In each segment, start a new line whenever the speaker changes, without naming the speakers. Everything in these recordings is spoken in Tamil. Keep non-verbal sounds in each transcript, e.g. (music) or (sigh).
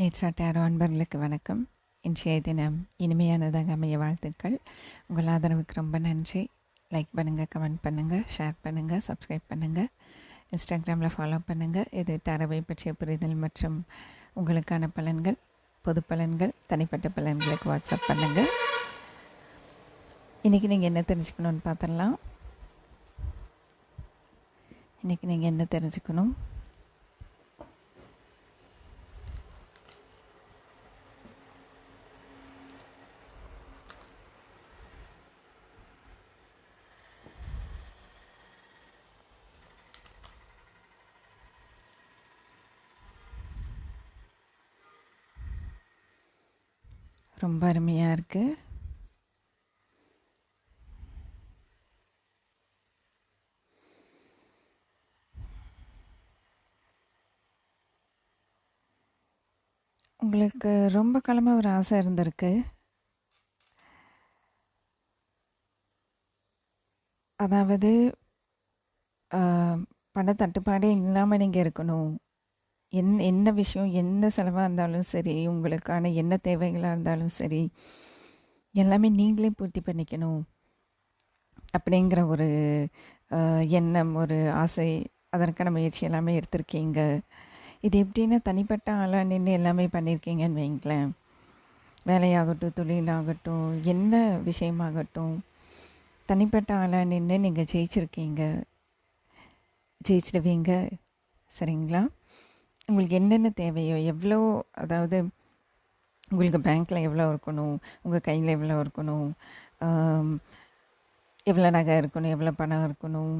நேற்றாட்டார் டேரோ அன்பர்களுக்கு வணக்கம். இன்றைய தினம் இனிமையானதாக அமைய வாழ்த்துக்கள். உங்கள் ஆதரவுக்கு ரொம்ப நன்றி. லைக் பண்ணுங்கள் கமெண்ட் பண்ணுங்கள் ஷேர் பண்ணுங்கள் சப்ஸ்கிரைப் பண்ணுங்கள் இன்ஸ்டாகிராமில் ஃபாலோ பண்ணுங்கள் இது டேரோவை பற்றிய புரிதல் மற்றும் உங்களுக்கான பலன்கள் பொது பலன்கள் தனிப்பட்ட பலன்களுக்கு வாட்ஸ்அப் பண்ணுங்கள் இன்றைக்கி நீங்கள் என்ன தெரிஞ்சுக்கணுன்னு பார்த்துடலாம். இன்றைக்கி நீங்கள் என்ன தெரிஞ்சுக்கணும்? ரொம்ப அருமையாக இருக்குது உங்களுக்கு ரொம்ப காலமாக ஒரு ஆசை இருந்திருக்கு. அதாவது பண தட்டுப்பாடே இல்லாமல் நீங்கள் இருக்கணும். என் என்ன விஷயம் எந்த செலவாக இருந்தாலும் சரி உங்களுக்கான என்ன தேவைகளாக இருந்தாலும் சரி எல்லாமே நீங்களே பூர்த்தி பண்ணிக்கணும். அப்படிங்கிற ஒரு எண்ணம் ஒரு ஆசை அதற்கான முயற்சி எல்லாமே எடுத்திருக்கீங்க. இது எப்படின்னா தனிப்பட்ட ஆளாக நின்று எல்லாமே பண்ணியிருக்கீங்கன்னு வைங்களேன். வேலையாகட்டும் தொழிலாகட்டும் என்ன விஷயமாகட்டும் தனிப்பட்ட ஆளாக நின்று நீங்கள் ஜெயிச்சிருக்கீங்க. ஜெயிச்சிடுவீங்க. சரிங்களா? உங்களுக்கு என்னென்ன தேவையோ எவ்வளோ அதாவது உங்களுக்கு பேங்க்கில் எவ்வளோ இருக்கணும் உங்கள் கையில் எவ்வளோ இருக்கணும் எவ்வளோ நகை இருக்கணும் எவ்வளோ பணம் இருக்கணும்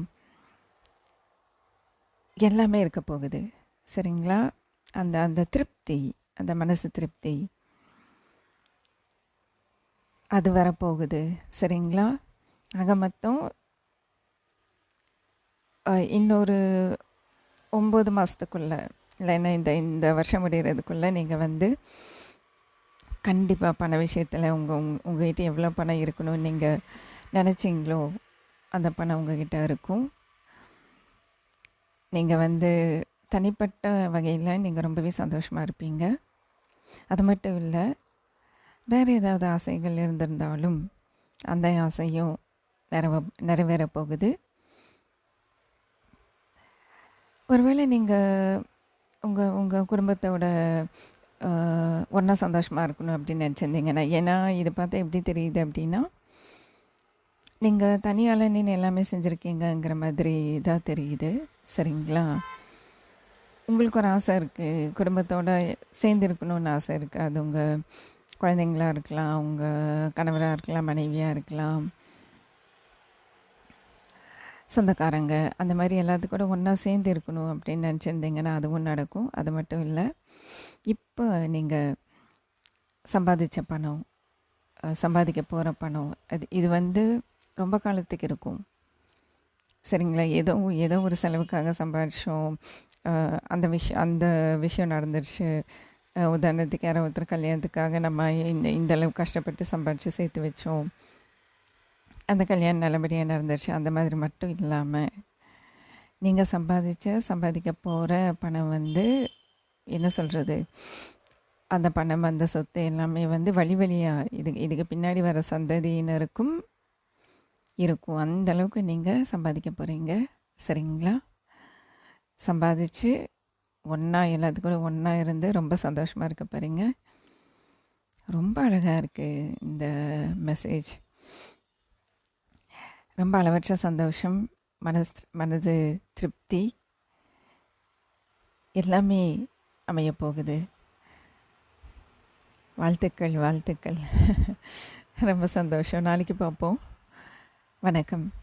எல்லாமே இருக்க போகுது. சரிங்களா? அந்த அந்த திருப்தி அந்த மனசு திருப்தி அது வரப்போகுது. சரிங்களா? ஆக மொத்தம் இன்னொரு ஒம்பது மாதத்துக்குள்ளே இல்லைன்னா இந்த இந்த வருஷம் முடிகிறதுக்குள்ளே நீங்கள் வந்து கண்டிப்பாக பண விஷயத்தில் உங்கள் உங் உங்கள்கிட்ட எவ்வளோ பணம் இருக்கணும்னு நீங்கள் நினச்சிங்களோ அந்த பணம் உங்ககிட்ட இருக்கும். நீங்கள் வந்து தனிப்பட்ட வகையில் நீங்கள் ரொம்பவே சந்தோஷமாக இருப்பீங்க. அது மட்டும் இல்லை வேறு ஏதாவது ஆசைகள் இருந்திருந்தாலும் அந்த ஆசையும் நிறைவ நிறைவேற போகுது. ஒருவேளை நீங்கள் உங்கள் உங்கள் குடும்பத்தோட ஒன்றா சந்தோஷமாக இருக்கணும் அப்படின்னு நினச்சிருந்தீங்கன்னா ஏன்னா இதை பார்த்தா எப்படி தெரியுது அப்படின்னா நீங்கள் தனியால் நின்று எல்லாமே செஞ்சுருக்கீங்கங்கிற மாதிரி இதாக தெரியுது. சரிங்களா? உங்களுக்கு ஒரு ஆசை இருக்குது குடும்பத்தோடு சேர்ந்து இருக்கணும்னு ஆசை இருக்குது அது உங்கள் குழந்தைங்களாக இருக்கலாம் உங்கள் கணவராக இருக்கலாம் மனைவியாக இருக்கலாம். சொந்தக்காரங்க அந்த மாதிரி எல்லாத்துக்கூட ஒன்றா சேர்ந்து இருக்கணும் அப்படின்னு நினச்சிருந்தீங்கன்னா அதுவும் நடக்கும். அது மட்டும் இல்லை இப்போ நீங்கள் சம்பாதிச்ச பணம் சம்பாதிக்க போகிற பணம் அது இது வந்து ரொம்ப காலத்துக்கு இருக்கும். சரிங்களா? ஏதோ ஏதோ ஒரு செலவுக்காக சம்பாதிச்சோம் அந்த விஷயம் அந்த விஷயம் நடந்துருச்சு. உதாரணத்துக்கு யாரோ ஒருத்தர் கல்யாணத்துக்காக நம்ம இந்த இந்தளவு கஷ்டப்பட்டு சம்பாதிச்சு சேர்த்து வச்சோம். அந்த கல்யாணம் நல்லபடியாக நடந்துருச்சு. அந்த மாதிரி மட்டும் இல்லாமல் நீங்கள் சம்பாதிச்ச சம்பாதிக்க போகிற பணம் வந்து என்ன சொல்கிறது அந்த பணம் அந்த சொத்து எல்லாமே வந்து வழி வழியாக இது இதுக்கு பின்னாடி வர சந்ததியினருக்கும் இருக்கும். அந்த அளவுக்கு நீங்கள் சம்பாதிக்க போகிறீங்க சரிங்களா? சம்பாதிச்சு ஒன்றா எல்லாத்துக்கூட ஒன்றா இருந்து ரொம்ப சந்தோஷமாக இருக்க போகிறீங்க ரொம்ப அழகாக இருக்குது இந்த மெசேஜ். ரொம்ப அளவற்ற சந்தோஷம் மனஸ் மனது திருப்தி. எல்லாமே அமையப்போகுது வாழ்த்துக்கள் வாழ்த்துக்கள். (laughs) ரொம்ப சந்தோஷம். நாளைக்கு பார்ப்போம். வணக்கம்.